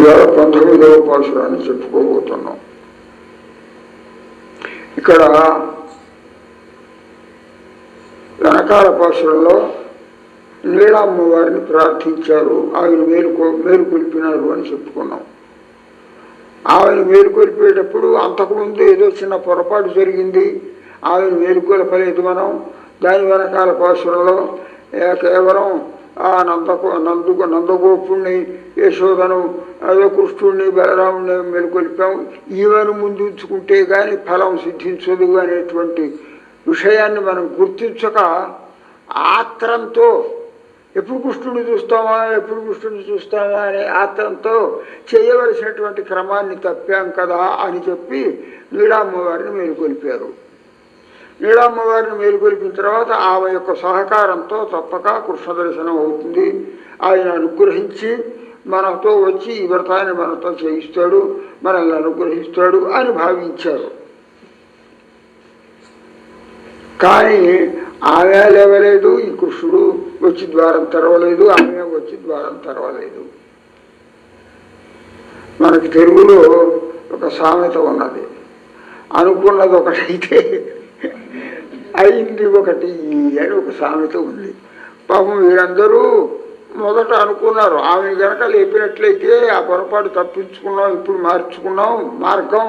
ఇవాళ పంతొమ్మిదవ పాశురాన్ని చెప్పుకోబోతున్నాం. ఇక్కడ వెనకాల పాశురంలో నీలమ్మ వారిని ప్రార్థించారు ఆయన మేలుకో మేలుకొల్పినారు అని చెప్పుకున్నాం. ఆయన మేలుకొల్పేటప్పుడు అంతకుముందు ఏదో చిన్న పొరపాటు జరిగింది ఆయన మేలుకొల్పలేదు మనం. దాని వెనకాల పాశురంలో ఏ కేవలం ఆ నందకు నందుకు నందగోపుణ్ణి యశోదను అదే కృష్ణుడిని బలరాముడిని మేలుకొల్పాం ఈమెను ముందు ఉంచుకుంటే కానీ ఫలం సిద్ధించదు అనేటువంటి విషయాన్ని మనం గుర్తించక ఆత్రంతో ఎప్పుడు కృష్ణుడిని చూస్తామా ఎప్పుడు కృష్ణుడిని చూస్తామా అనే ఆత్రంతో చేయవలసినటువంటి క్రమాన్ని తప్పాం కదా అని చెప్పి నీడామ్మవారిని మేలుకొల్పారు. నీడామ్మవారిని మేలుకొలిపిన తర్వాత ఆమె యొక్క సహకారంతో తప్పక కృష్ణ దర్శనం అవుతుంది. ఆయన అనుగ్రహించి మనతో వచ్చి ఈ వ్రతాన్ని మనతో చేయిస్తాడు మనల్ని అనుగ్రహిస్తాడు అని భావించారు. కానీ ఆమె లేవలేదు ఈ కృష్ణుడు వచ్చి ద్వారం తెరవలేదు ఆమె వచ్చి ద్వారం తెరవలేదు. మనకి తెలుగులో ఒక సామెత ఉన్నది. అనుకున్నది ఒకటైతే అయింది ఒకటి అని ఒక సామెత ఉంది. పాపం వీరందరూ మొదట అనుకున్నారు ఆమెను గనక లేపినట్లయితే ఆ పొరపాటు తప్పించుకున్నాం ఇప్పుడు మార్చుకున్నాం మార్గం.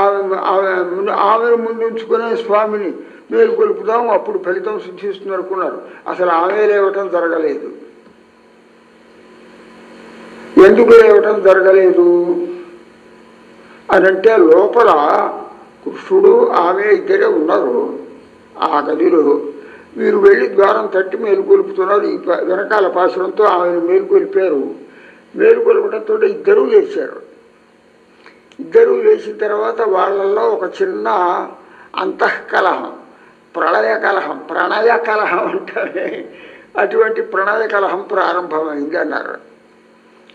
ఆమె ఆమె ఆమెను ముందుంచుకునే స్వామిని మేలు కొలుపుదాం అప్పుడు ఫలితం సిద్ధిస్తుంది అనుకున్నారు. అసలు ఆమె లేవటం జరగలేదు. ఎందుకు లేవటం జరగలేదు? అనంటే లోపల కృష్ణుడు ఆమె ఇద్దరే ఉన్నారు. ఆ గదిలో వీరు వెళ్ళి ద్వారం తట్టి మేలుకొలుపుతున్నారు. ఈ వెనకాల పాసురంతో ఆమెను మేలుకొలిపారు. మేలుకొలపడంతో ఇద్దరూ లేచారు. ఇద్దరూ లేచిన తర్వాత వాళ్ళల్లో ఒక చిన్న అంతఃకలహం ప్రళయ కలహం ప్రణయ కలహం అంటే అటువంటి ప్రణయ కలహం ప్రారంభమైంది అన్నారు.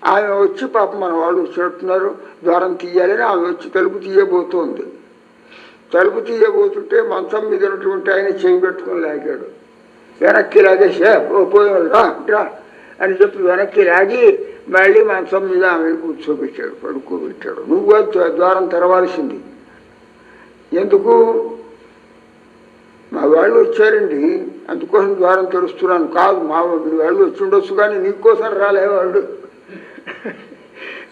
ఆమె వచ్చి పాప మన వాళ్ళు వచ్చినట్టున్నారు ద్వారం తీయాలని ఆమె వచ్చి తలుపు తీయబోతోంది. తలుపు తీయబోతుంటే మంచం మీద ఉన్నటువంటి ఆయన చేయి పెట్టుకుని లాగాడు. వెనక్కి లాగేసే ఓ రా అని చెప్పి వెనక్కి లాగి మళ్ళీ మంచం మీద ఆమెను కూర్చోబెట్టాడు పడుకోబెట్టాడు నువ్వు ద్వారం తెరవాల్సింది. ఎందుకు? మా వాళ్ళు వచ్చారండి. అందుకోసం ద్వారం తెరుస్తున్నాను. కాదు మా వాళ్ళు వచ్చిండొచ్చు కానీ నీకోసం రాలేవాడు వాళ్ళు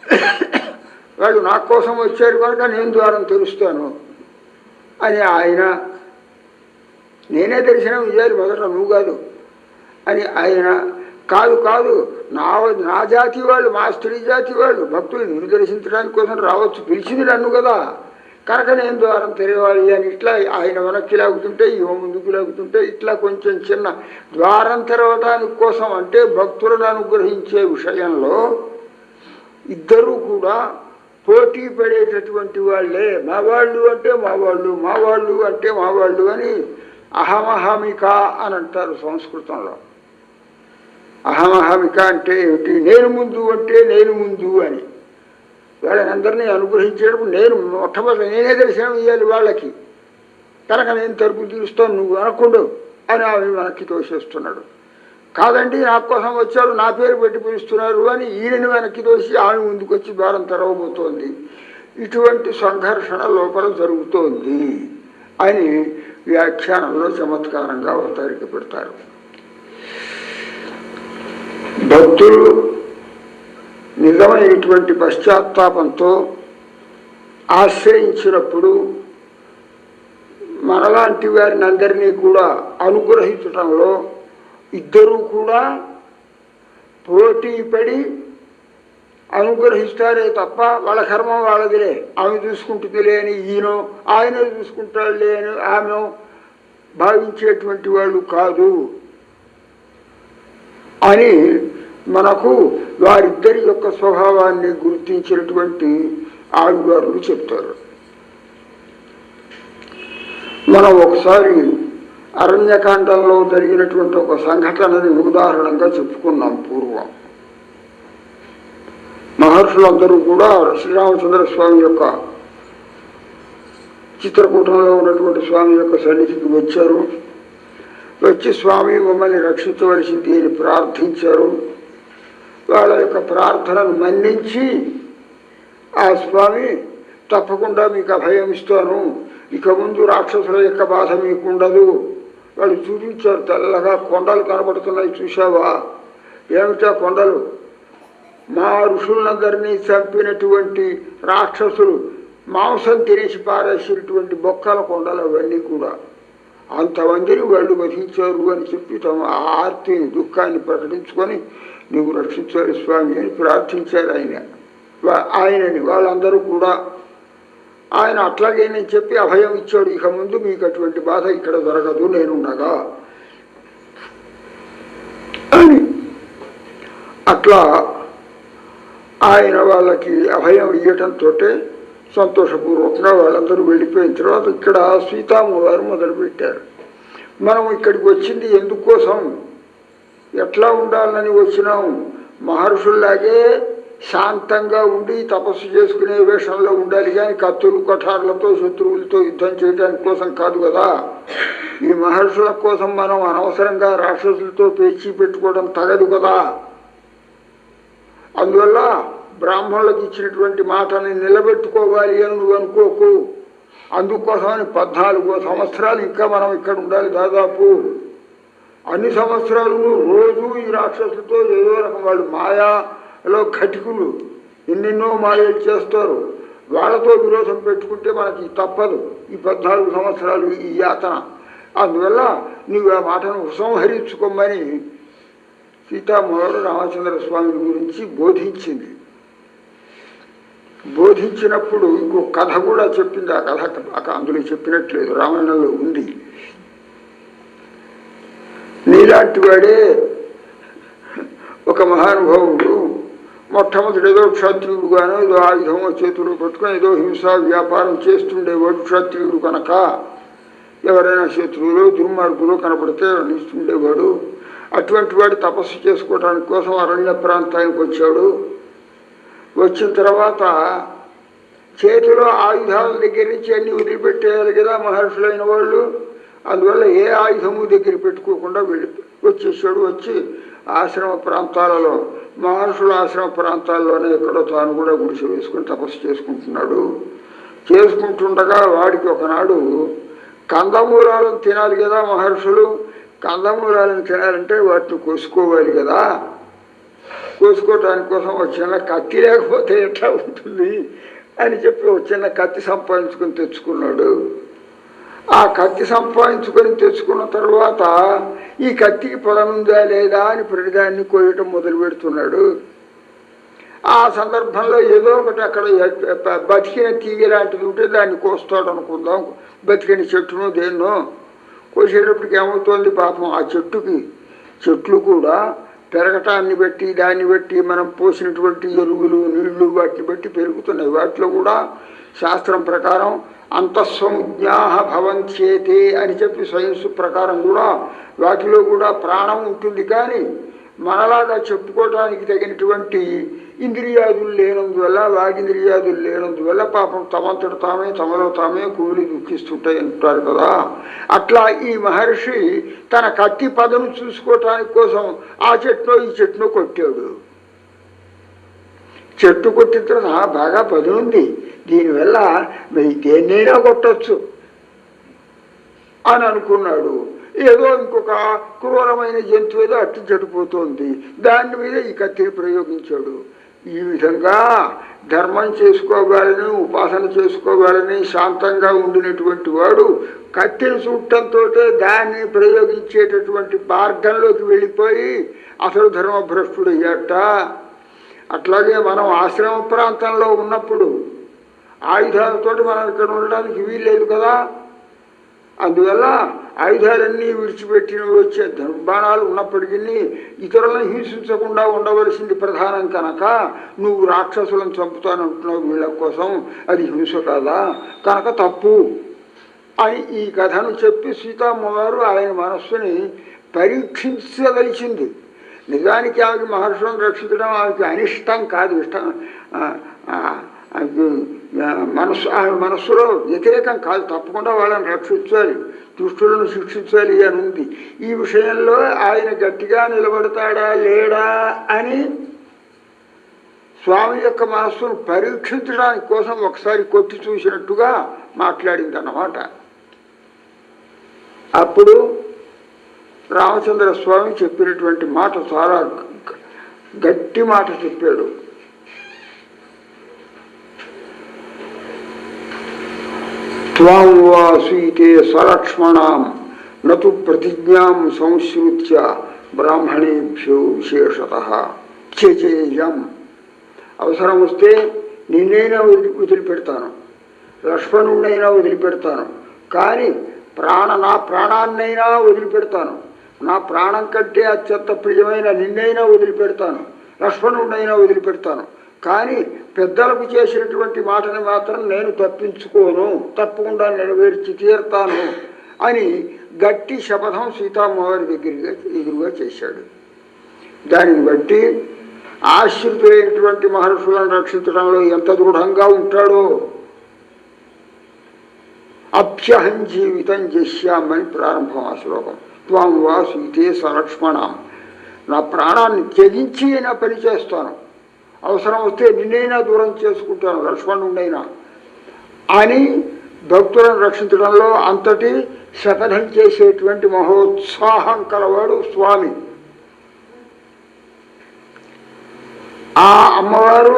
వాళ్ళు నా కోసం వచ్చారు కనుక నేను ద్వారం తెరుస్తాను. అని ఆయన. నేనే దర్శనం ఇవ్వాలి మొదట నువ్వు కాదు అని ఆయన. కాదు కాదు నా నా జాతి వాళ్ళు మా స్త్రీ జాతి వాళ్ళు భక్తులు నిన్ను దర్శించడానికి కోసం రావచ్చు పిలిచింది నన్ను కదా. కనుక నేను ద్వారం తెరవాలి అని ఇట్లా ఆయన వెనక్కి లాగుతుంటే ఈమె ముందుకు లాగుతుంటే ఇట్లా కొంచెం చిన్న ద్వారం తెరవడానికి కోసం అంటే భక్తులను అనుగ్రహించే విషయంలో ఇద్దరూ కూడా పోటీ పడేటటువంటి వాళ్ళే. మా వాళ్ళు అంటే మా వాళ్ళు మా వాళ్ళు అంటే మా వాళ్ళు అని అహమహమిక అని అంటారు సంస్కృతంలో. అహమహమిక అంటే ఏమిటి? నేను ముందు అంటే నేను ముందు అని. వాళ్ళని అందరినీ అనుగ్రహించేటప్పుడు నేను మొట్టమొదటి నేనే దర్శనం ఇవ్వాలి వాళ్ళకి. కనుక నేను తలుపు తీరుస్తాను నువ్వు అనకుండా అని ఆమె మనకి తోసేస్తున్నాడు. కాదండి నా కోసం వచ్చారు నా పేరు పెట్టి పిలుస్తున్నారు అని ఈయన వెనక్కి తోసి ఆమె ముందుకు వచ్చి ద్వారం తెరవబోతోంది. ఇటువంటి సంఘర్షణ లోపల జరుగుతోంది అని వ్యాఖ్యానంలో చమత్కారంగా అవతారిక పెడతారు. భక్తులు నిజమైనటువంటి పశ్చాత్తాపంతో ఆశ్రయించినప్పుడు మనలాంటి వారిని అందరినీ కూడా అనుగ్రహించడంలో ఇద్దరూ కూడా పోటీ పడి అనుగ్రహిస్తారే తప్ప వాళ్ళ కర్మం వాళ్ళదిలే. ఆమె చూసుకుంటుందిలే అని ఈయన ఆయన చూసుకుంటాడులే అని ఆమె భావించేటువంటి వాళ్ళు కాదు. అని మనకు వారిద్దరి యొక్క స్వభావాన్ని గుర్తించినటువంటి ఆవిడ చెప్తారు. మనం ఒకసారి అరణ్యకాండంలో జరిగినటువంటి ఒక సంఘటనని ఉదాహరణగా చెప్పుకున్నాం పూర్వం. మహర్షులందరూ కూడా శ్రీరామచంద్ర స్వామి యొక్క చిత్రకూటంలో ఉన్నటువంటి స్వామి యొక్క సన్నిధికి వచ్చారు. వచ్చి స్వామి మమ్మల్ని రక్షించవలసింది అని ప్రార్థించారు. వాళ్ళ యొక్క ప్రార్థనను మన్నించి ఆ స్వామి తప్పకుండా మీకు అభయం ఇస్తాను. ఇక ముందు రాక్షసుల యొక్క బాధ మీకు ఉండదు వాళ్ళు చూపించారు తెల్లగా కొండలు కనబడుతున్నాయి చూసావా ఏమిటా కొండలు? మా ఋషులందరినీ చంపినటువంటి రాక్షసులు మాంసం తినేసి పారేసినటువంటి బొక్కల కొండలు అవన్నీ కూడా అంతమందిని వాళ్ళు వధించారు అని చెప్పి తమ ఆర్తిని దుఃఖాన్ని ప్రకటించుకొని నువ్వు రక్షించాలి స్వామి అని ప్రార్థించారు ఆయన. ఆయనని వాళ్ళందరూ కూడా ఆయన అట్లాగే నేను చెప్పి అభయం ఇచ్చాడు. ఇక ముందు మీకు అటువంటి బాధ ఇక్కడ జరగదు నేనుండగా. అని. అట్లా ఆయన వాళ్ళకి అభయం ఇవ్వటంతో సంతోషపూర్వకంగా వాళ్ళందరూ వెళ్ళిపోయిన తర్వాత ఇక్కడ సీతామ్మవారు మొదలుపెట్టారు. మనం ఇక్కడికి వచ్చింది ఎందుకోసం? ఎట్లా ఉండాలని వచ్చినాం మహర్షుల్లాగే శాంతంగా ఉండి తపస్సు చేసుకునే వేషంలో ఉండాలి కానీ కత్తులు కఠారులతో శత్రువులతో యుద్ధం చేయడానికి కోసం కాదు కదా. ఈ మహర్షుల కోసం మనం అనవసరంగా రాక్షసులతో పేచి పెట్టుకోవడం తగదు కదా. అందువల్ల బ్రాహ్మణులకు ఇచ్చినటువంటి మాటని నిలబెట్టుకోవాలి అని నువ్వు అనుకోకు. అందుకోసమని పద్నాలుగో సంవత్సరాలు ఇంకా మనం ఇక్కడ ఉండాలి దాదాపు. అన్ని సంవత్సరాలు రోజు ఈ రాక్షసులతో ఏదో రకం వాళ్ళు మాయాలో ఘటికులు ఎన్నెన్నో మాయలు చేస్తారు. వాళ్ళతో విరోధం పెట్టుకుంటే మనకి తప్పదు ఈ పద్నాలుగు సంవత్సరాలు ఈ యాతన. అందువల్ల నువ్వు ఆ మాటను ఉపసంహరించుకోమని సీతామోహుడు రామచంద్ర స్వామి గురించి బోధించింది. బోధించినప్పుడు ఇంకో కథ కూడా చెప్పింది. ఆ కథ అందులో చెప్పినట్లేదు. రామాయణంలో ఉంది. నీలాంటి వాడే ఒక మహానుభావుడు మొట్టమొదటి ఏదో క్షత్రియుడుగానో ఏదో ఆయుధమో చేతులు పట్టుకొని ఏదో హింసా వ్యాపారం చేస్తుండేవాడు క్షత్రియుడు కనుక. ఎవరైనా శత్రువులు దుర్మార్గులు కనపడితే ఇస్తుండేవాడు అటువంటి వాడు తపస్సు చేసుకోవడానికి కోసం అరణ్య ప్రాంతానికి వచ్చాడు. వచ్చిన తర్వాత చేతిలో ఆయుధాల దగ్గర నుంచి అన్ని వదిలిపెట్టేయాలి కదా మహర్షులైన వాళ్ళు. అందువల్ల ఏ ఆయుధము దగ్గర పెట్టుకోకుండా వెళ్ళిపోయి వచ్చేసాడు వచ్చి ఆశ్రమ ప్రాంతాలలో మహర్షుల ఆశ్రమ ప్రాంతాల్లోనే ఎక్కడో తాను కూడా గుడిసె వేసుకుని తపస్సు చేసుకుంటున్నాడు. చేసుకుంటుండగా వాడికి ఒకనాడు కందమూలాలను తినాలి కదా మహర్షులు కందమూలాలను తినాలంటే వాటిని కోసుకోవాలి కదా. కోసుకోవటానికి కోసం ఒక చిన్న కత్తి లేకపోతే ఎట్లా ఉంటుంది? అని చెప్పి ఒక చిన్న కత్తి సంపాదించుకొని తెచ్చుకున్నాడు. ఆ కత్తి సంపాదించుకొని తెచ్చుకున్న తర్వాత ఈ కత్తికి పొలనుందా లేదా అని ప్రతిదాన్ని కోయటం మొదలు పెడుతున్నాడు. ఆ సందర్భంలో ఏదో ఒకటి అక్కడ బతికిన తీగ లాంటిది ఉంటే దాన్ని కోస్తాడు అనుకుందాం. బతికిన చెట్టును దేన్నో కోసేటప్పటికి ఏమవుతోంది పాపం ఆ చెట్టుకి. చెట్లు కూడా పెరగటాన్ని బట్టి దాన్ని బట్టి మనం పోసినటువంటి ఎరువులు నీళ్ళు వాటిని బట్టి పెరుగుతున్నాయి. వాటిలో కూడా శాస్త్రం ప్రకారం అంతఃసంజ్ఞా భవంత్యేతే అని చెప్పి సైన్స్ ప్రకారం కూడా వాటిలో కూడా ప్రాణం ఉంటుంది కానీ మనలాగా చెప్పుకోవటానికి తగినటువంటి ఇంద్రియాదులు లేనందువల్ల వాగింద్రియాదులు లేనందువల్ల పాపం తమంతట తామే తమలో తామే కూలి దుఃఖిస్తుంటాయి అంటారు కదా. అట్లా ఈ మహర్షి తన కత్తి పదను చూసుకోవటానికి కోసం ఆ చెట్టును ఈ చెట్టును కొట్టాడు. చెట్టు కొట్టించడం తర్వాత బాగా పదునుంది. దీనివల్ల మరి దేన్నైనా కొట్టచ్చు అని అనుకున్నాడు. ఏదో ఇంకొక క్రూరమైన జంతువు ఏదో అట్టు చెడిపోతుంది. దాని మీద ఈ కత్తిని ప్రయోగించాడు. ఈ విధంగా ధర్మం చేసుకోవాలని ఉపాసన చేసుకోవాలని శాంతంగా ఉండినటువంటి వాడు కత్తిని చూడటంతో దాన్ని ప్రయోగించేటటువంటి మార్గంలోకి వెళ్ళిపోయి అసలు ధర్మభ్రష్టుడు అయ్యాట అట్లాగే మనం ఆశ్రమ ప్రాంతంలో ఉన్నప్పుడు ఆయుధాలతోటి మనం ఇక్కడ ఉండడానికి వీల్లేదు కదా. అందువల్ల ఆయుధాలన్నీ విడిచిపెట్టిన వచ్చే దుర్బాణాలు ఉన్నప్పటికీ ఇతరులను హింసించకుండా ఉండవలసింది ప్రధానం కనుక నువ్వు రాక్షసులను చంపుతానంటున్నావు వీళ్ళ కోసం. అది హింస కదా? కనుక తప్పు. అని ఈ కథను చెప్పి సీతామ్మవారు ఆయన మనస్సుని పరీక్షించదలిచింది. నిజానికి ఆమెకి మహర్షులను రక్షించడం ఆమెకి అనిష్టం కాదు. ఇష్టం ఆ, మనస్సు ఆమె మనస్సులో వ్యతిరేకం కాదు. తప్పకుండా వాళ్ళని రక్షించాలి దుష్టులను శిక్షించాలి అని ఉంది. ఈ విషయంలో ఆయన గట్టిగా నిలబడతాడా లేడా అని స్వామి యొక్క మనస్సును పరీక్షించడానికి కోసం ఒకసారి కొట్టి చూసినట్టుగా మాట్లాడింది అన్నమాట అప్పుడు రామచంద్ర స్వామి చెప్పినటువంటి మాట చాలా గట్టి మాట చెప్పాడు. త్వాం వా స్వీతే సలక్ష్మణాం నతు ప్రతిజ్ఞాం సంశ్రుత్య బ్రాహ్మణేభ్యో విశేషత. త్యజేయం అవసరం వస్తే నిన్నైనా వదిలి వదిలిపెడతాను. లక్ష్మణుడినైనా వదిలిపెడతాను. కానీ ప్రాణ నా ప్రాణాన్నైనా వదిలిపెడతాను. నా ప్రాణం కంటే అత్యంత ప్రియమైన నిన్నైనా వదిలిపెడతాను. లక్ష్మణుడైనా వదిలిపెడతాను. కానీ పెద్దలకు చేసినటువంటి మాటని మాత్రం నేను తప్పించుకోను. తప్పకుండా నెరవేర్చి తీరుతాను అని గట్టి శపథం సీతామ్మవారి దగ్గరగా ఎదురుగా చేశాడు. దానిని బట్టి ఆశ్రితులైనటువంటి మహర్షులను రక్షించడంలో ఎంత దృఢంగా ఉంటాడో అప్యహం జీవితం చేశామని ప్రారంభం ఆ శ్లోకం. త్వం వా సీతే సలక్ష్మణం నా ప్రాణాన్ని త్యజించి అయినా పని చేస్తాను అవసరం వస్తే నిన్నైనా దూరం చేసుకుంటాను లక్ష్మణుడైనా అని భక్తులను రక్షించడంలో అంతటి శపథం చేసేటువంటి మహోత్సాహం కలవాడు స్వామి. ఆ అమ్మవారు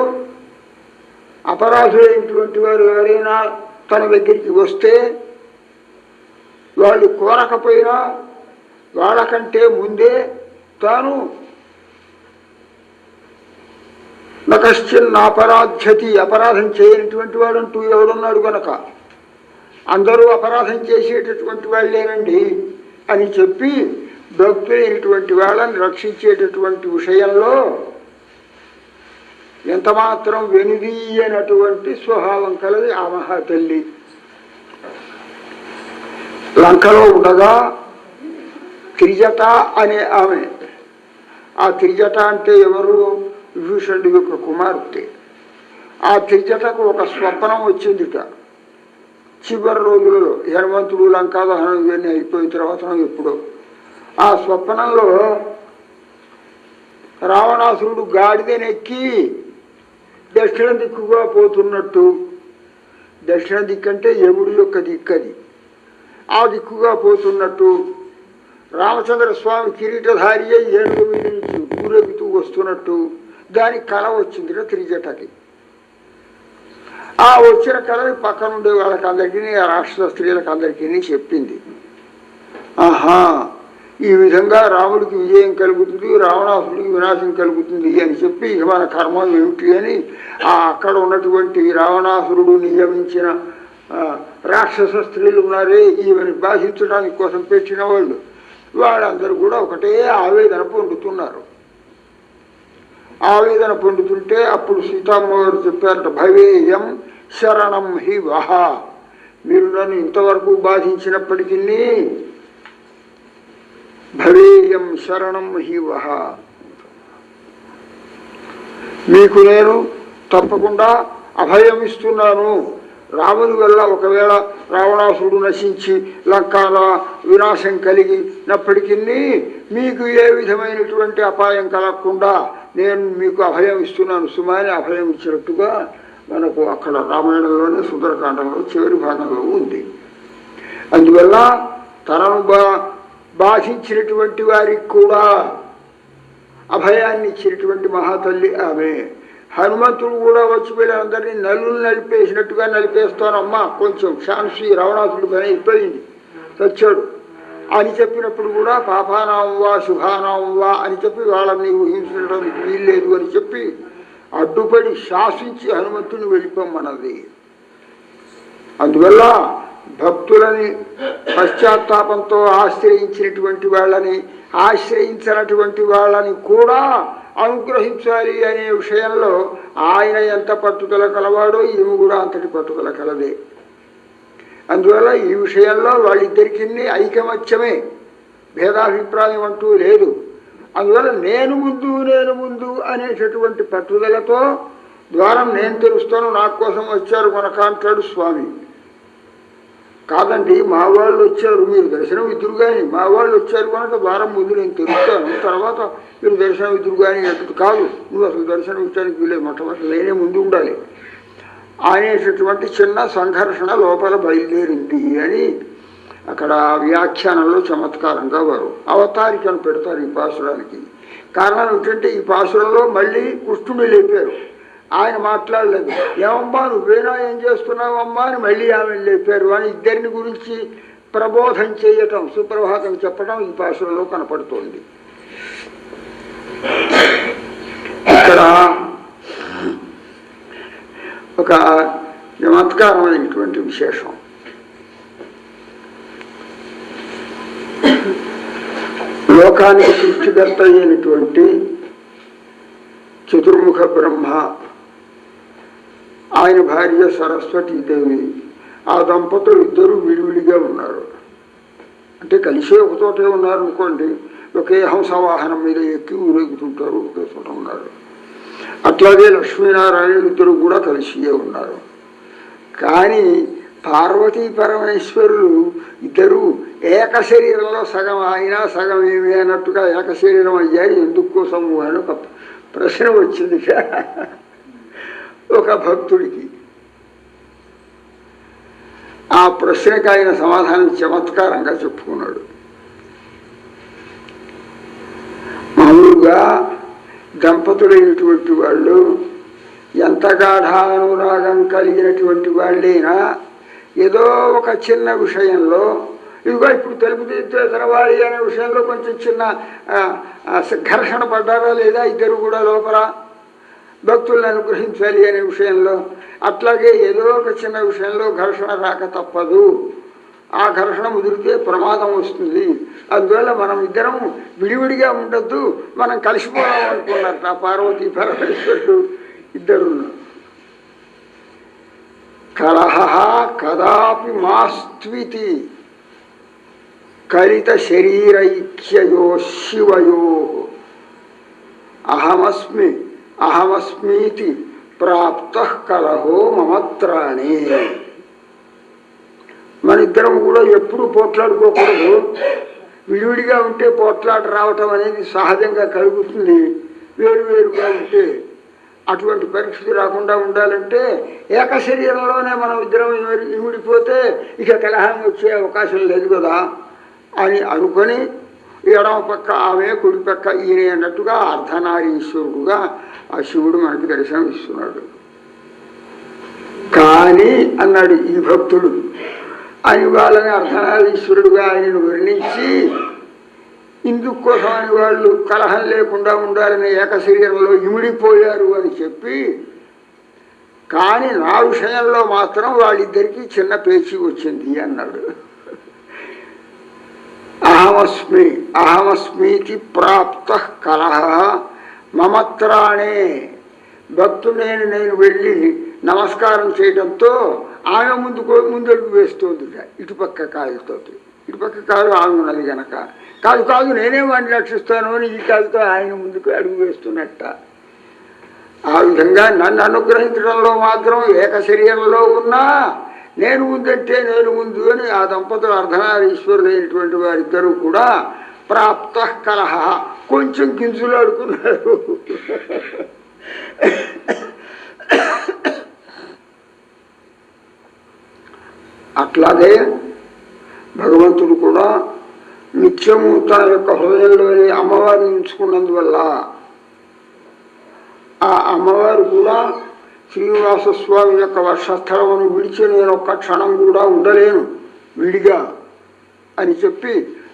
అపరాధులైనటువంటి వారు ఎవరైనా తన దగ్గరికి వస్తే వాళ్ళు కోరకపోయినా వాళ్ళకంటే ముందే తాను నకశ్చిన్ అపరాధ్యతి అపరాధం చేయనటువంటి వాడంటూ ఎవడున్నాడు గనక? అందరూ అపరాధం చేసేటటువంటి వాళ్ళేనండి అని చెప్పి భక్తులైనటువంటి వాళ్ళని రక్షించేటటువంటి విషయంలో ఎంతమాత్రం వెనుదీయనటువంటి స్వభావం కలది ఆ మహాతల్లి. లంకలో ఉండగా త్రిజట అనే ఆమె ఆ త్రిజట అంటే ఎవరు? విభూషణుడి యొక్క కుమార్తె. ఆ త్రిజటకు ఒక స్వప్నం వచ్చిందిట. చివరి రోజులలో హనుమంతుడు లంకాదహనం ఇవన్నీ అయిపోయిన తర్వాత ఎప్పుడో. ఆ స్వప్నంలో రావణాసురుడు గాడిదనెక్కి దక్షిణ దిక్కుగా పోతున్నట్టు. దక్షిణ దిక్కంటే యముడి యొక్క దిక్కది. ఆ దిక్కుగా పోతున్నట్టు. రామచంద్ర స్వామి కిరీటధారి అయి ఏనుగు మీద నుంచి ఊరేగుతూ వస్తున్నట్టు దానికి కళ వచ్చింది త్రిజటకి. ఆ వచ్చిన కళని పక్కనుండే వాళ్ళకి అందరికీ ఆ రాష్ట్ర స్త్రీలకు అందరికీ చెప్పింది. ఆహా ఈ విధంగా రాముడికి విజయం కలుగుతుంది రావణాసుడికి వినాశం కలుగుతుంది అని చెప్పి ఇక మన కర్మం ఏమిటి అని ఆ అక్కడ ఉన్నటువంటి రావణాసురుడు నియమించిన రాక్షస స్త్రీలు ఉన్నారే ఈమెను బాధించడానికి కోసం పెట్టిన వాళ్ళు. వాళ్ళందరూ కూడా ఒకటే ఆవేదన పొందుతున్నారు. ఆవేదన పొందుతుంటే అప్పుడు సీతామ్మవారు చెప్పారట భవేయం శరణం హి వహ. మీరు నన్ను ఇంతవరకు బాధించినప్పటికీ భవేయం శరణం హి వహ. మీకు నేను తప్పకుండా అభయం ఇస్తున్నాను రాముని వల్ల ఒకవేళ రావణాసుడు నశించి లంకాల వినాశం కలిగినప్పటికీ మీకు ఏ విధమైనటువంటి అపాయం కలగకుండా నేను మీకు అభయం ఇస్తున్నాను. సుమాని అభయం ఇచ్చినట్టుగా మనకు అక్కడ రామాయణంలోనే సుందరకాండంలో చివరి భాగంలో ఉంది. అందువల్ల తనను బా బాధించినటువంటి వారికి కూడా అభయాన్ని ఇచ్చినటువంటి మహాతల్లి ఆమె హనుమంతుడు కూడా వచ్చి వీళ్ళందరినీ నలులు నలిపేసినట్టుగా నలిపేస్తానమ్మా కొంచెం శాంతి రావణాసుడు పని అయిపోయింది చచ్చాడు. అని చెప్పినప్పుడు కూడా పాపానాం వా శుభానాం వా అని చెప్పి వాళ్ళని ఊహించడానికి వీల్లేదు అని చెప్పి అడ్డుపడి శాసించి హనుమంతుని వెళ్ళిపోమన్నది. అందువల్ల భక్తులని పశ్చాత్తాపంతో ఆశ్రయించినటువంటి వాళ్ళని ఆశ్రయించినటువంటి వాళ్ళని కూడా అనుగ్రహించాలి అనే విషయంలో ఆయన ఎంత పట్టుదల కలవాడో ఈమె కూడా అంతటి పట్టుదల కలదే. అందువల్ల ఈ విషయంలో వాళ్ళిద్దరికీ ఐకమత్యమే భేదాభిప్రాయం అంటూ లేదు. అందువల్ల నేను ముందు నేను ముందు అనేటటువంటి పట్టుదలతో ద్వారం నేను తెరుస్తాను నా కోసం వచ్చారు మనక అంటాడు స్వామి. కాదండి మా వాళ్ళు వచ్చారు మీరు దర్శనం ఇద్దరు కానీ మా వాళ్ళు వచ్చారు కనుక వారం ముందు నేను తిరుగుతాను తర్వాత మీరు దర్శనం ఇద్దరు కానీ అటు కాదు నువ్వు అసలు దర్శనం ఇచ్చడానికి వీలే మొట్టమొదటి లేనే ముందు ఉండాలి. అనేటటువంటి చిన్న సంఘర్షణ లోపల బయలుదేరింది అని అక్కడ వ్యాఖ్యానంలో చమత్కారంగా వారు అవతారికను పెడతారు ఈ పాసురానికి కారణం ఏంటంటే ఈ పాసురంలో మళ్ళీ కృష్ణుడు లేపారు. ఆయన మాట్లాడలేదు. ఏమమ్మా నువ్వేనా ఏం చేస్తున్నావమ్మా అని మళ్ళీ ఆమెను లేపారు. అని ఇద్దరిని గురించి ప్రబోధం చేయటం సుప్రభాతం చెప్పడం ఈ భాషలో కనపడుతోంది. ఇక్కడ ఒక చమత్కారమైనటువంటి విశేషం. లోకానికి సృష్టికర్త అయినటువంటి చతుర్ముఖ బ్రహ్మ ఆయన భార్య సరస్వతీదేవి ఆ దంపతులు ఇద్దరు విడివిడిగా ఉన్నారు. అంటే కలిసే ఒకతోటే ఉన్నారు అనుకోండి ఒకే హంసవాహనం మీద ఎక్కి ఊరేగుతుంటారు ఒకే చోట ఉన్నారు. అట్లాగే లక్ష్మీనారాయణ ఇద్దరు కూడా కలిసియే ఉన్నారు. కానీ పార్వతీ పరమేశ్వరులు ఇద్దరు ఏక శరీరంలో సగం ఆయన సగం ఏమి అన్నట్టుగా ఏక శరీరం అయ్యారు. ఎందుకు కోసము అని ఒక ప్రశ్న వచ్చింది. ఒక భక్తుడికి. ఆ ప్రశ్నకు ఆయన సమాధానం చమత్కారంగా చెప్పుకున్నాడు. మామూలుగా దంపతులైనటువంటి వాళ్ళు ఎంత గాఢానురాగం కలిగినటువంటి వాళ్ళైనా ఏదో ఒక చిన్న విషయంలో ఇదిగో ఇప్పుడు తెలుపు తీర్చే తెరవాలి అనే విషయంలో కొంచెం చిన్న ఘర్షణ పడ్డారా లేదా ఇద్దరు కూడా లోపల? భక్తులను అనుగ్రహించాలి అనే విషయంలో అట్లాగే ఏదో ఒక చిన్న విషయంలో ఘర్షణ రాక తప్పదు. ఆ ఘర్షణ ముదిరితే ప్రమాదం వస్తుంది. అందువల్ల మనం ఇద్దరం విడివిడిగా ఉండొద్దు మనం కలిసిపోదాం అనుకున్నారట పార్వతీ పరమేశ్వరుడు ఇద్దరు. కలహ కదాపి మాస్త్వితి కలిత శరీరైక్యయో శివయో. అహమస్మి అహమస్మీతి ప్రాప్త కలహో మమత్రాణి మన ఇద్దరం కూడా ఎప్పుడు పోట్లాడుకోకూడదు. విడివిడిగా ఉంటే పోట్లాట రావటం అనేది సహజంగా కలుగుతుంది. వేరువేరుగా ఉంటే అటువంటి పరిస్థితి రాకుండా ఉండాలంటే ఏక శరీరంలోనే మనం ఇద్దరం ఇమిడి- ఇమిడిపోతే ఇక కలహం వచ్చే అవకాశం లేదు కదా అని అనుకొని ఎడమ పక్క ఆమె కుడి పక్క ఈయన అన్నట్టుగా అర్ధనారీశ్వరుడుగా ఆ శివుడు మనకి దర్శనం ఇస్తున్నాడు. కానీ అన్నాడు ఈ భక్తుడు అని వాళ్ళని అర్ధనారీశ్వరుడుగా ఆయనను వర్ణించి ఇందుకోసం అని వాళ్ళు కలహం లేకుండా ఉండాలని ఏకశరీరంలో ఇమిడిపోయారు అని చెప్పి కానీ నా విషయంలో మాత్రం వాళ్ళిద్దరికీ చిన్న పేచీ వచ్చింది అన్నాడు. అహమస్మి అహమస్మీతి ప్రాప్త కలహ మమత్రాణే భక్తుడైన నేను వెళ్ళి నమస్కారం చేయడంతో ఆమె ముందుకు ముందడుగు వేస్తోంది. ఇటుపక్క కాలుతోటి ఇటుపక్క కాదు ఆమె ఉన్నది గనక. కాదు కాదు నేనే వాడిని రక్షిస్తాను అని ఈ కాలుతో ఆయన ముందుకు అడుగు వేస్తున్నట్ట. ఆ విధంగా నన్ను అనుగ్రహించడంలో మాత్రం ఏక శరీరంలో ఉన్నా నేను ముందంటే నేను ముందు అని ఆ దంపతులు అర్ధనారీశ్వరులైనటువంటి వారిద్దరూ కూడా ప్రాప్త కలహ. కొంచెం గింజులాడుకున్నారు అట్లాగే భగవంతుడు కూడా నిత్యము తన యొక్క హృదయంలోని అమ్మవారిని ఉంచుకున్నందువల్ల ఆ అమ్మవారు కూడా శ్రీనివాస స్వామి యొక్క వర్షస్థలమును విడిచి నేను ఒక్క క్షణం కూడా ఉండలేను. విడిగా అని చెప్పి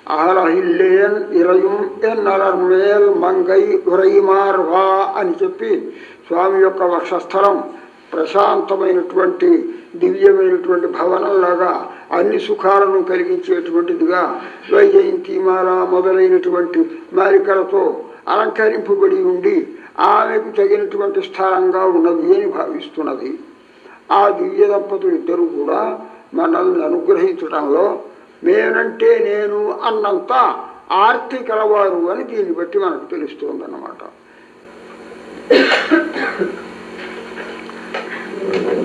అహలహిల్లేన్ ఇరయుం ఎన్నలర్మేల్ మంగై ఉరైమార్వా అని చెప్పి స్వామి యొక్క వక్షస్థలం ప్రశాంతమైనటువంటి దివ్యమైనటువంటి భవనంలాగా అన్ని సుఖాలను కలిగించేటువంటిదిగా వైజయంతిమాల మొదలైనటువంటి మారికలతో అలంకరింపబడి ఉండి ఆమెకు తగినటువంటి స్థలంగా ఉన్నది అని భావిస్తున్నది ఆ దివ్య దంపతులు ఇద్దరు కూడా మనల్ని అనుగ్రహించడంలో నేనంటే నేను అన్నంత ఆర్తి కలవారు అని దీన్ని బట్టి మనకు తెలుస్తుంది అన్నమాట కు-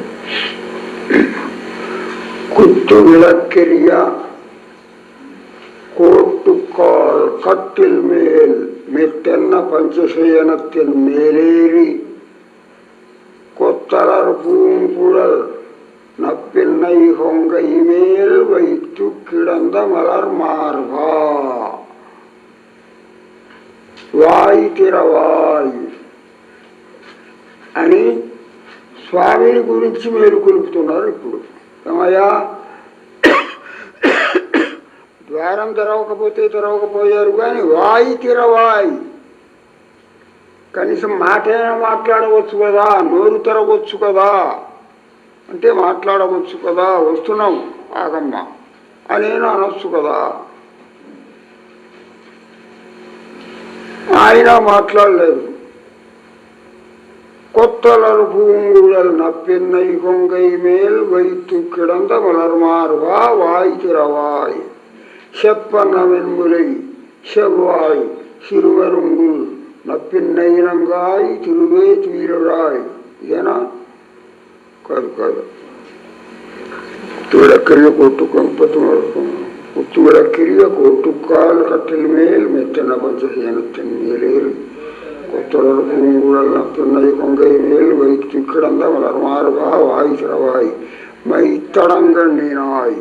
குத்து விளக்கெரிய கோட்டுக்கால் கட்டில் மேல் மெத்தென்ன பஞ்சசயனத்தின் மேலேறி கொத்தலர் பூங்குழல் நப்பின்னை கொங்கை மேல் வைத்து கிடந்த மலர் மார்பா వాయి తిరవాయి అని స్వామిని గురించి మీరు కొలుపుతున్నారు ఇప్పుడు ఏమయ్యా ద్వారం తెరవకపోతే తెరవకపోయారు కానీ వాయి తిరవాయి కనీసం మాటైనా మాట్లాడవచ్చు కదా నోరు తెరవచ్చు కదా అంటే మాట్లాడవచ్చు కదా వస్తున్నాం ఆగమ్మ అనేనా అనొచ్చు కదా ఆయన మాట్లాడలేదు கொத்தலர் பூங்குழல் நப்பின்னை கொங்கை மேல் வைத்து கிடந்த மலர்மார்வா வாய் திறவாய் செப்பனவின் முறை செவ்வாய் சிறுவருங்கு நப்பின்னை இனங்காய் திருவே துயிலாய் என கருக்காது ತುಳಕಿರಿಯ ಕೋಟುಕ ಉಪತ್ತು ತುಳಕಿರಿಯ ಕೋಟುಕಾಲ್ ಕಟ್ಟಿಲ್ ಮೇಲ್ ಮೆತ್ತನ ಬಂದು ಏನತ್ತಿನ ಮೇಲೇರು கொத்தொடர் பூங்குழல் பின்னை கொங்கை மேல் வைத்து கிடந்த வளர்மார்வா வாய் சிறவாய். மைத்தடங்க நீனாய்.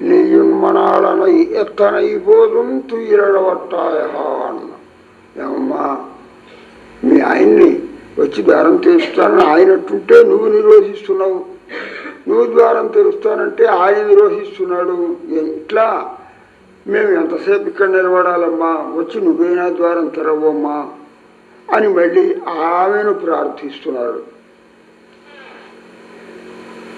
நீயும் மணாளனை எத்தனை போதும் துயிரடவட்டாயான் ఏమమ్మా మీ ఆయన్ని వచ్చి ద్వారం తెరుస్తానని ఆయనట్టుంటే నువ్వు నిరోధిస్తున్నావు నువ్వు ద్వారం తెరుస్తానంటే ఆయన నిరోధిస్తున్నాడు ఇట్లా మేము ఎంతసేపు ఇక్కడ నిలబడాలమ్మా వచ్చి నువ్వైనా ద్వారం తెరవమ్మా అని మళ్ళీ ఆమెను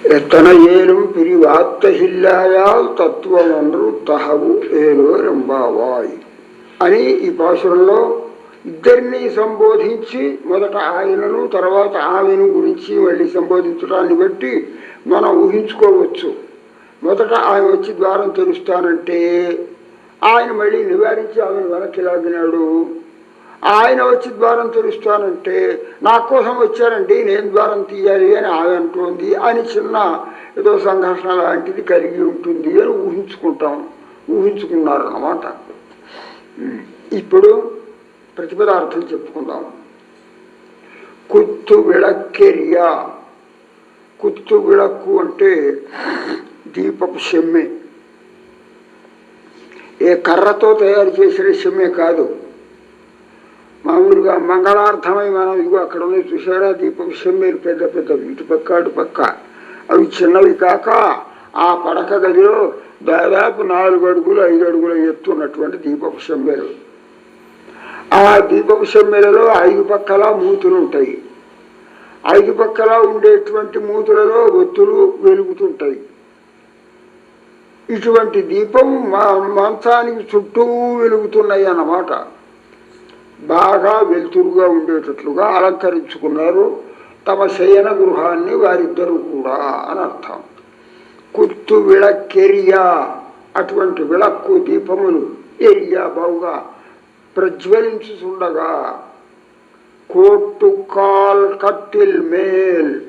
ప్రార్థిస్తున్నారు ஏனும் ఏలం పిరివాత్తహిల్లాయాల్ తత్వమన్రు తహవు ఏలో రెంబావాయ్ అని ఈ పాశురంలో ఇద్దరిని సంబోధించి మొదట ఆయనను తర్వాత ఆమెను గురించి మళ్ళీ సంబోధించడాన్ని బట్టి మనం ఊహించుకోవచ్చు. మొదట ఆయన వచ్చి ద్వారం తెరుస్తానంటే ఆయన మళ్ళీ నివారించి ఆమెను వెనక్కి లాగినాడు. ఆయన వచ్చి ద్వారం తెరుస్తానంటే నా కోసం వచ్చారండి నేను ద్వారం తీయాలి అని ఆమె అంటోంది అని చిన్న ఏదో సంఘర్షణ లాంటిది కలిగి ఉంటుంది అని ఊహించుకుంటాం. ఊహించుకున్నారన్నమాట. ఇప్పుడు ప్రతిపదార్థం చెప్పుకుందాం. కుత్తు విళక్కెరియ. కుత్తు విళక్కు అంటే దీపపు షెమ్మె. ఏ కర్రతో తయారు చేసిన షెమ్మె కాదు. మామూలుగా మంగళార్థమై మనం ఇదిగో అక్కడ ఉన్నాయి చూసారా దీపపు షెమ్మెలు పెద్ద పెద్దవి ఇటు పక్క అటు పక్క. అవి చిన్నవి కాక ఆ పడక గదిలో దాదాపు నాలుగు అడుగులు ఐదు అడుగులు ఎత్తున్నటువంటి దీపపు షెమ్మెలు ఆ దీపపు షెమ్మెలలో ఐదు పక్కల మూతులు ఉంటాయి. ఐదు పక్కల ఉండేటువంటి మూతులలో ఒత్తులు వెలుగుతుంటాయి. ఇటువంటి దీపం మా మంచానికి చుట్టూ వెలుగుతున్నాయి అన్నమాట. బాగా వెలుతురుగా ఉండేటట్లుగా అలంకరించుకున్నారు. తమ శయన గృహాన్ని వారిద్దరూ కూడా అని అర్థం. కుత్తు విళక్కెరియా అటువంటి విళక్కు దీపములు ఎరియా బావుగా ప్రజ్వలించుచుండగా కోట్టు కాల్ కట్టిల్ మేల్.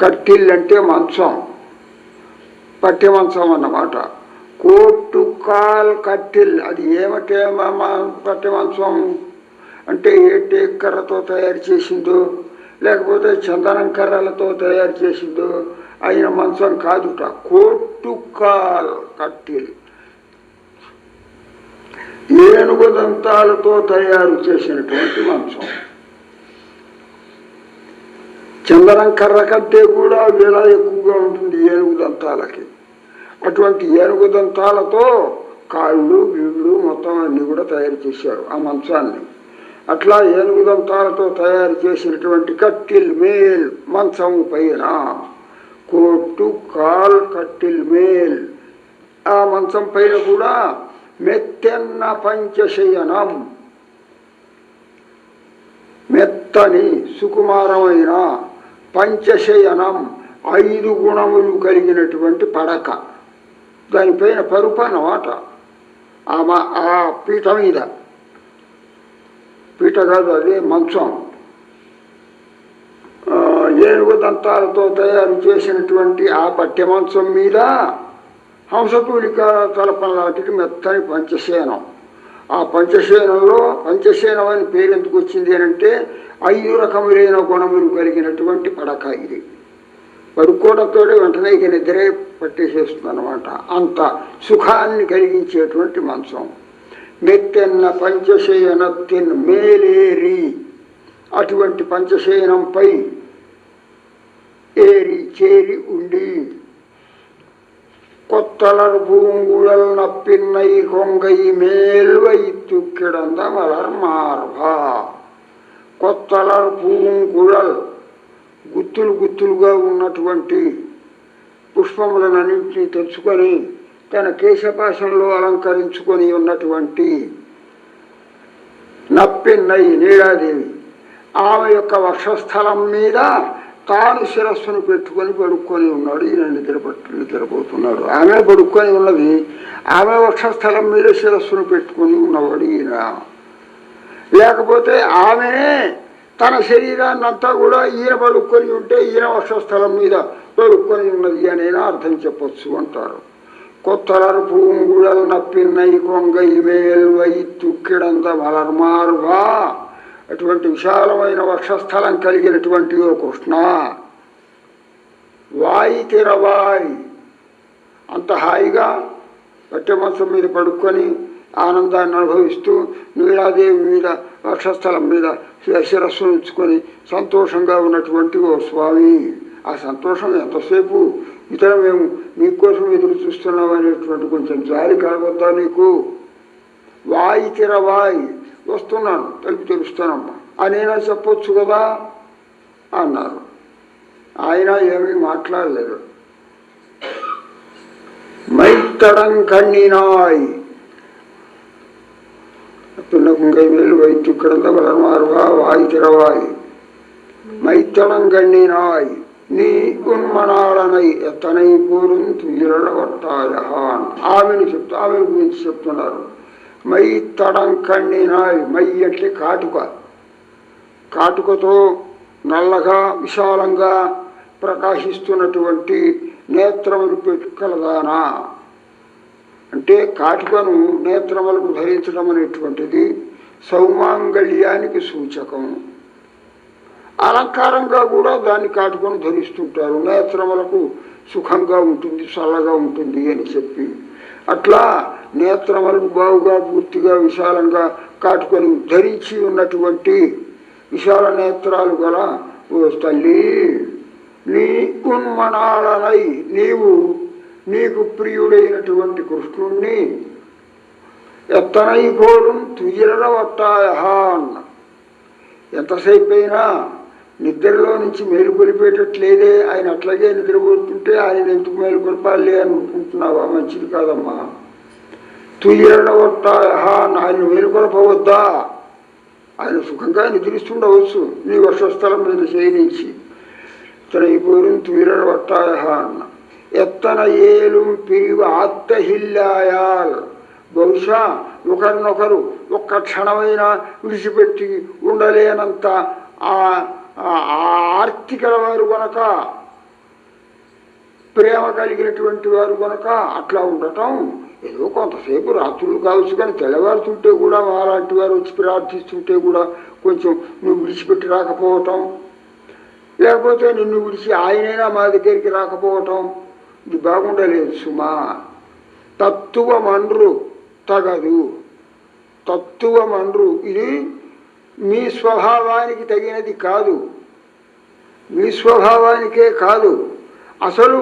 కట్టిల్ అంటే మంచం పట్టె మంచం అన్నమాట. కోట్టు కాల్ కట్టిల్. అది ఏమిటే పట్టె మంచం అంటే ఏ టేక్ కర్రతో తయారు చేసిందో లేకపోతే చందనం కర్రలతో తయారు చేసిందో అయిన మంచం కాదుట. కోట్టు కాల్ కట్టిల్. ఏనుగు దంతాలతో తయారు చేసినటువంటి మంచం చందనం కర్ర కంటే కూడా వేళ ఎక్కువగా ఉంటుంది ఏనుగు దంతాలకి అటువంటి ఏనుగు దంతాలతో కాళ్ళు వీళ్ళు మొత్తం అన్ని కూడా తయారు చేశారు ఆ మంచాన్ని. అట్లా ఏనుగు దంతాలతో తయారు చేసినటువంటి కట్టిల్ మేల్ మంచం పైన కోట్టు కాల్ కట్టిల్ మేల్. ఆ మంచం పైన కూడా మెత్తెన్న పంచశయనం. మెత్తని సుకుమారమైన పంచశయనం ఐదు గుణములు కలిగినటువంటి పడక. దానిపైన పరుపు అన్నమాట ఆ మా- ఆ పీట మీద. పీట కాదు అది మంచం. ఏనుగు దంతాలతో తయారు చేసినటువంటి ఆ పట్టె మంచం మీద హంసపూలిక తలపన లాంటిది మెత్తని పంచశేనం ఆ పంచశేనంలో పంచశేనం అని పేరు ఎందుకు వచ్చింది అంటే ఐదు రకములైన గుణములు కలిగినటువంటి పడక ఇది. పడుకోవడంతో వెంటనే ఇక నిద్రే పట్టేసేస్తుంది అనమాట అంత సుఖాన్ని కలిగించేటువంటి మంచం మెత్తెన్న పంచశయన తిన్ మేలేరి అటువంటి పంచశయనంపై ఏరి చేరి ఉండి కొత్తలర్ பூங்குழல் நப்பின்னை கொங்கை மேல் வைத்து கிடந்த மலர் మార్భా కొత్తలర్ పూంగుళల్ గుత్తులు గుత్తులుగా ఉన్నటువంటి పుష్పములనన్నింటినీ తెచ్చుకొని తన కేశపాశంలో అలంకరించుకొని ఉన్నటువంటి నప్పిన్నై నీలాదేవి ఆమె యొక్క వక్షస్థలం మీద తాను శిరస్సును పెట్టుకొని పడుక్కొని ఉన్నాడు. ఈయన నిద్రపట్టు నిద్రపోతున్నాడు. ఆమె పడుక్కొని ఉన్నది. ఆమె వక్షస్థలం మీద శిరస్సును పెట్టుకొని ఉన్నవాడు ఈయన. లేకపోతే ఆమెనే తన శరీరాన్ని అంతా కూడా ఈయన పలుక్కొని ఉంటే ఈయన వర్షస్థలం మీద పలుక్కొని ఉన్నది అని అర్థం చెప్పొచ్చు అంటారు. కొత్తలర్ పూంగుళల్ నప్పిన్నై కొంగై మేల్ వైత్తు కిడంత అటువంటి విశాలమైన వక్షస్థలం కలిగినటువంటి ఓ కృష్ణ. వాయి తిరవాయి. అంత హాయిగా పట్టెమంచం మీద పడుకొని ఆనందాన్ని అనుభవిస్తూ నీలాదేవి మీద వక్షస్థలం మీద శిరస్సును ఉంచుకొని సంతోషంగా ఉన్నటువంటి ఓ స్వామి. ఆ సంతోషం ఎంతసేపు? ఇతరమేము మీకోసం ఎదురు చూస్తున్నాం అనేటువంటి కొంచెం జాలి కలగొద్దా నీకు? వాయి తిరవాయి వస్తున్నాను తలుపు తెలుస్తానమ్మా అనేనా చెప్పొచ్చు కదా? అన్నారు. ఆయన ఏమీ మాట్లాడలేదు. మైత్తడం కన్నీనాయి. துணங்கையில் வைத்து கிடந்த வளர்மார்வா வாய் திறவாய் மைத்தனங்கண்ணினாய் నీ ఉన్మనాలనై ఎత్తనై కూరుం తుయ్యలవట్టాయహాన్ ఆమెను చెప్తూ ఆమెను గురించి చెప్తున్నారు. మై తడం కన్నినాయ్ మై అంటే కాటుక. కాటుకతో నల్లగా విశాలంగా ప్రకాశిస్తున్నటువంటి నేత్రములు పెట్టుకలదానా అంటే కాటుకను నేత్రములకు ధరించడం అనేటువంటిది సౌమాంగళ్యానికి సూచకం. అలంకారంగా కూడా దాన్ని కాటుకొని ధరిస్తుంటారు. నేత్రములకు సుఖంగా ఉంటుంది చల్లగా ఉంటుంది అని చెప్పి. అట్లా నేత్రములకు బావుగా పూర్తిగా విశాలంగా కాటుకొని ధరించి ఉన్నటువంటి విశాల నేత్రాలు గల తల్లి నీ ఉన్మనాలనై నీవు నీకు ప్రియుడైనటువంటి కృష్ణుణ్ణి ఎత్తనై పోడం తుయ్యల వట్టాయహాన్ ఎంతసేపు అయినా నిద్రలో నుంచి మేలుకొలిపేటట్లేదే ఆయన అట్లాగే నిద్రపోతుంటే ఆయన ఎందుకు మేలుకొల్పాలి అనుకుంటున్నావా? మంచిది కాదమ్మా. తుయ్యల వట్టాయహాన్ ఆయన మేలుకొలపవద్దా? ఆయన సుఖంగా నిద్రిస్తుండవచ్చు. నీ వర్షస్థలం మీద చేయించి త్రైపూరం తుయిరల్ వట్టాయ అన్న. ఎత్తన ఏలుం పిరివి ఆత్తహిల్లాయాల్. బహుశా ఒకరినొకరు ఒక్క క్షణమైనా విడిచిపెట్టి ఉండలేనంత ఆ ఆ ఆర్తికల వారు గనక ప్రేమ కలిగినటువంటి వారు గనక అట్లా ఉండటం ఏదో కొంతసేపు రాత్రులు కావచ్చు కానీ తెల్లవారుతుంటే కూడా మాలాంటి వారు వచ్చి ప్రార్థిస్తుంటే కూడా కొంచెం నువ్వు విడిచిపెట్టి రాకపోవటం లేకపోతే నిన్ను విడిచి ఆయనైనా మా దగ్గరికి రాకపోవటం ఇది బాగుండలేదు సుమా. తత్వమన్రు తగదు. తత్వమన్రు ఇది మీ స్వభావానికి తగినది కాదు. మీ స్వభావానికే కాదు. అసలు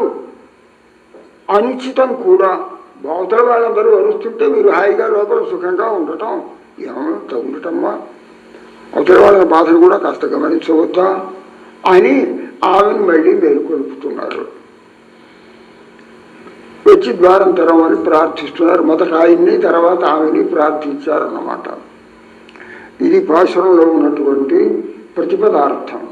అనుచితం కూడా. అవతల వాళ్ళందరూ అరుస్తుంటే మీరు హాయిగా లోపల సుఖంగా ఉండటం ఏమో తగులటమ్మా. అవతల వాళ్ళ బాధను కూడా కాస్త గమనించవద్దా అని ఆమెను మళ్ళీ మేలుకొలుపుతున్నారు. వచ్చి ద్వారం తెరవని ప్రార్థిస్తున్నారు. మొదట ఆయన్ని తర్వాత ఆమెని ప్రార్థించారన్నమాట. ఇది భాషణంలో ఉన్నటువంటి ప్రతిపదార్థం.